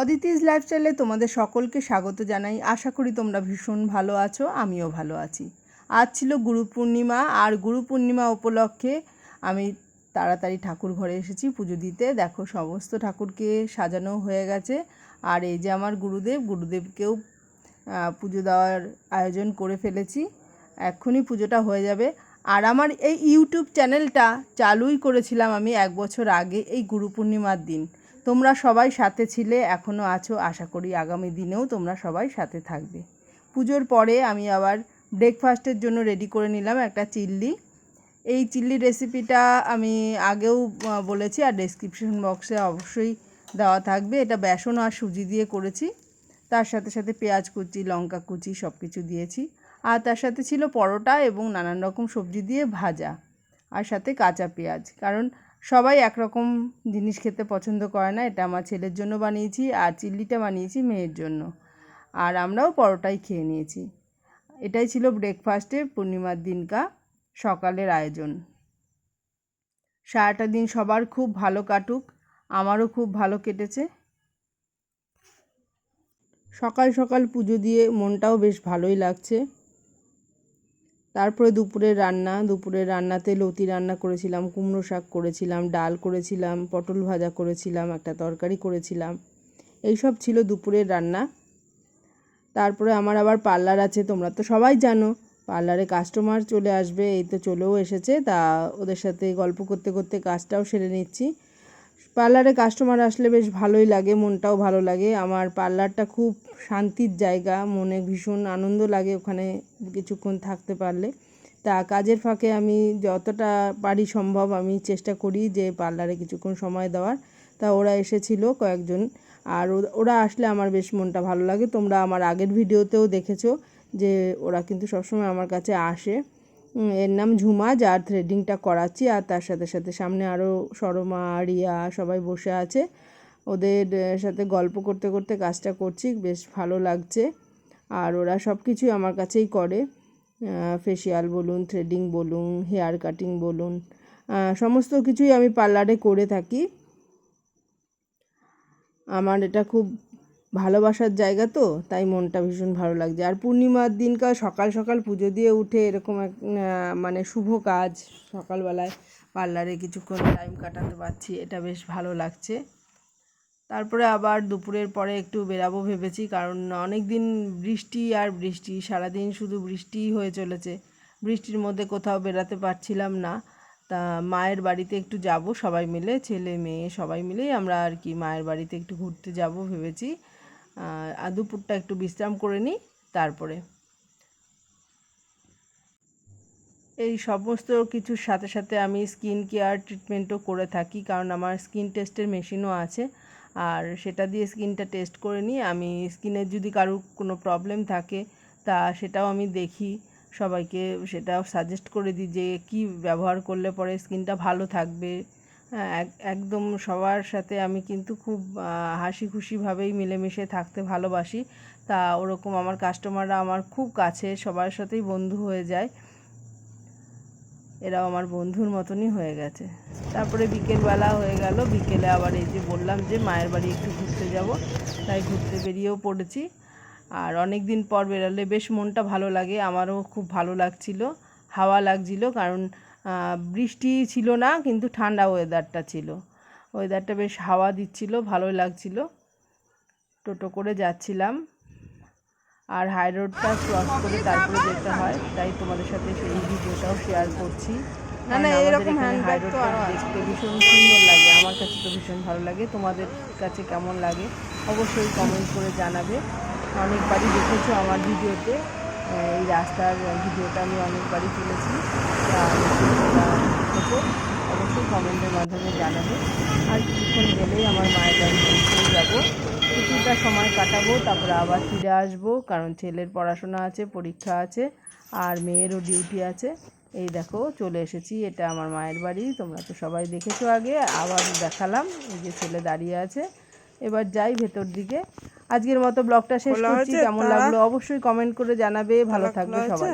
অদিতিস লাইফস্টাইলে তোমাদের সকলকে স্বাগত জানাই। আশা করি তোমরা ভীষণ ভালো আছো, আমিও ভালো আছি। আজ ছিল গুরু পূর্ণিমা আর গুরু পূর্ণিমা উপলক্ষে আমি তাড়াতাড়ি ঠাকুর ঘরে এসেছি পুজো দিতে। দেখো, সমস্ত ঠাকুরকে সাজানো হয়ে গেছে। আর এই যে আমার গুরুদেব, গুরুদেবকেও পুজো দেওয়ার আয়োজন করে ফেলেছি। এক্ষুনি পুজোটা হয়ে যাবে। আর আমার এই ইউটিউব চ্যানেলটা চালুই করেছিলাম আমি এক বছর আগে, এই গুরু পূর্ণিমার দিন। তোমরা সবাই সাথে ছিলে এখনও আছো, আশা করি আগামী দিনেও তোমরা সবাই সাথে থাকবে। পুজোর পরে আমি আবার ব্রেকফাস্টের জন্য রেডি করে নিলাম একটা চিল্লি। এই চিল্লি রেসিপিটা আমি আগেও বলেছি আর ডেসক্রিপশন বক্সে অবশ্যই দেওয়া থাকবে। এটা বেসন আর সুজি দিয়ে করেছি। তার সাথে সাথে পেঁয়াজ কুচি, লঙ্কা কুচি সব কিছু দিয়েছি। আর তার সাথে ছিল পরোটা এবং নানান রকম সবজি দিয়ে ভাজা। আর সাথে কাঁচা পেঁয়াজ। কারণ সবাই একরকম জিনিস খেতে পছন্দ করে না, এটা আমার ছেলের জন্য বানিয়েছি আর চিল্লিটা বানিয়েছি মেয়ের জন্য। আর আমরাও পরোটাই খেয়ে নিয়েছি। এটাই ছিল ব্রেকফাস্টে পূর্ণিমার দিনকা, সকালের আয়োজন। সারাটা দিন সবার খুব ভালো কাটুক, আমারও খুব ভালো কেটেছে। সকাল সকাল পুজো দিয়ে মনটাও বেশ ভালোই লাগছে। তারপরে দুপুরের রান্না, দুপুরের রান্নাতে লতি রান্না করেছিলাম, কুমড়ো শাক করেছিলাম, ডাল করেছিলাম, পটল ভাজা করেছিলাম, একটা তরকারি করেছিলাম। এইসব ছিল দুপুরের রান্না। তারপরে আমার আবার পার্লার আছে, তোমরা তো সবাই জানো। পার্লারে কাস্টমার চলে আসবে, এই তো চলেও এসেছে। তা ওদের সাথে গল্প করতে করতে কাজটাও সেরে নিচ্ছি। পার্লারে কাস্টমার আসলে বেশ ভালোই লাগে, মনটাও ভালো লাগে। আমার পার্লারটা খুব শান্তির জায়গা, মনে ভীষণ আনন্দ লাগে ওখানে কিছুক্ষণ থাকতে পারলে। তা কাজের ফাঁকে আমি যতটা পারি সম্ভব আমি চেষ্টা করি যে পার্লারে কিছুক্ষণ সময় দেওয়ার। তা ওরা এসেছিল কয়েকজন, আর ওরা আসলে আমার বেশ মনটা ভালো লাগে। তোমরা আমার আগের ভিডিওতেও দেখেছ যে ওরা কিন্তু সবসময় আমার কাছে আসে। এর নাম ঝুমা, যার থ্রেডিংটা করাচ্ছি আর তার সাথে সাথে সামনে আরও সরমা, রিয়া সবাই বসে আছে। ওদের সাথে গল্প করতে করতে কাজটা করছি, বেশ ভালো লাগছে। আর ওরা সব কিছুই আমার কাছেই করে। ফেসিয়াল বলুন থ্রেডিং বলুন হেয়ার কাটিং বলুন সমস্ত কিছুই আমি পার্লারে করে থাকি। আমার এটা খুব ভালোবাসার জায়গা তো, তাই মনটা ভীষণ ভালো লাগছে। আর পূর্ণিমার দিনকার সকাল সকাল পুজো দিয়ে উঠে এরকম এক মানে শুভ কাজ। সকালবেলায় পার্লারে কিছুক্ষণ টাইম কাটাতে পারছি, এটা বেশ ভালো লাগছে। তারপরে আবার দুপুরের পরে একটু বেরাবো ভেবেছি, কারণ অনেক দিন বৃষ্টি আর বৃষ্টি, সারাদিন শুধু বৃষ্টিই হয়ে চলেছে। বৃষ্টির মধ্যে কোথাও বেরাতে পারছিলাম না। তা মায়ের বাড়িতে একটু যাব সবাই মিলে, ছেলে, মেয়ে সবাই মিলেই আমরা আর কি মায়ের বাড়িতে একটু ঘুরতে যাব ভেবেছি। দুপুরটা একটু বিশ্রাম করে নিই, তারপরে। এই সমস্ত কিছুর সাথে সাথে আমি স্কিন কেয়ার ট্রিটমেন্টও করে থাকি, কারণ আমার স্কিন টেস্টের মেশিনও আছে। আর সেটা দিয়ে স্কিনটা টেস্ট করে নিই। আমি স্কিনের যদি কারোর কোনো প্রবলেম থাকে, তা সেটাও আমি দেখি। সবাইকে সেটাও সাজেস্ট করে দিই যে কী ব্যবহার করলে পরে স্কিনটা ভালো থাকবে। একদম সবার সাথে আমি কিন্তু খুব হাসি খুশিভাবেই মিলেমিশে থাকতে ভালোবাসি। তা ওরকম আমার কাস্টমাররা আমার খুব কাছে, সবার সাথেই বন্ধু হয়ে যায়। এরাও আমার বন্ধুর মতনই হয়ে গেছে। তারপরে বিকেলবেলা হয়ে গেল, বিকেলে আবার এই যে বললাম যে মায়ের বাড়ি একটু ঘুরতে যাব, তাই ঘুরতে বেরিয়েও পড়েছি। আর অনেক দিন পর বেরোলে বেশ মনটা ভালো লাগে, আমারও খুব ভালো লাগছিল, হাওয়া লাগছিল, কারণ বৃষ্টি ছিল না কিন্তু ঠান্ডা ওয়েদারটা ছিল। ওয়েদারটা বেশ হাওয়া দিচ্ছিল ভালোই লাগছিল। টোটো করে যাচ্ছিলাম। আর হাই রোডটা ক্রস করে তারপরে যেতে হয় তাই তোমাদের সাথে সেই ভিডিওটাও শেয়ার করছি। না, না, এরকম হাই তো রোডটা দেখতে ভীষণ সুন্দর লাগে আমার কাছে তো ভীষণ ভালো লাগে। তোমাদের কাছে কেমন লাগে অবশ্যই কমেন্ট করে জানাবে। অনেকবারই দেখেছ আমার ভিডিওতে এই রাস্তার ভিডিওটা আমি অনেকবারই তুলেছি তা নিশ্চয়ই তোমরা দেখেছ অবশ্যই কমেন্টের মাধ্যমে জানাবে। আর কিছুক্ষণ গেলেই আমার মায়ের বাড়ি পৌঁছে যাব। কিছুটা সময় কাটাবো তারপরে আবার ফিরে আসব কারণ ছেলের পড়াশোনা আছে পরীক্ষা আছে আর মেয়েরও ডিউটি আছে। এই দেখো চলে এসেছি এটা আমার মায়ের বাড়ি তোমরা তো সবাই দেখেছ আগে আবার দেখালাম এই যে ছেলে দাঁড়িয়ে আছে। এবার যাই ভেতর দিকে। আজকের মতো ব্লগটা শেষ করছি কেমন লাগল অবশ্যই কমেন্ট করে জানাবে ভালো থাকবে সবাই?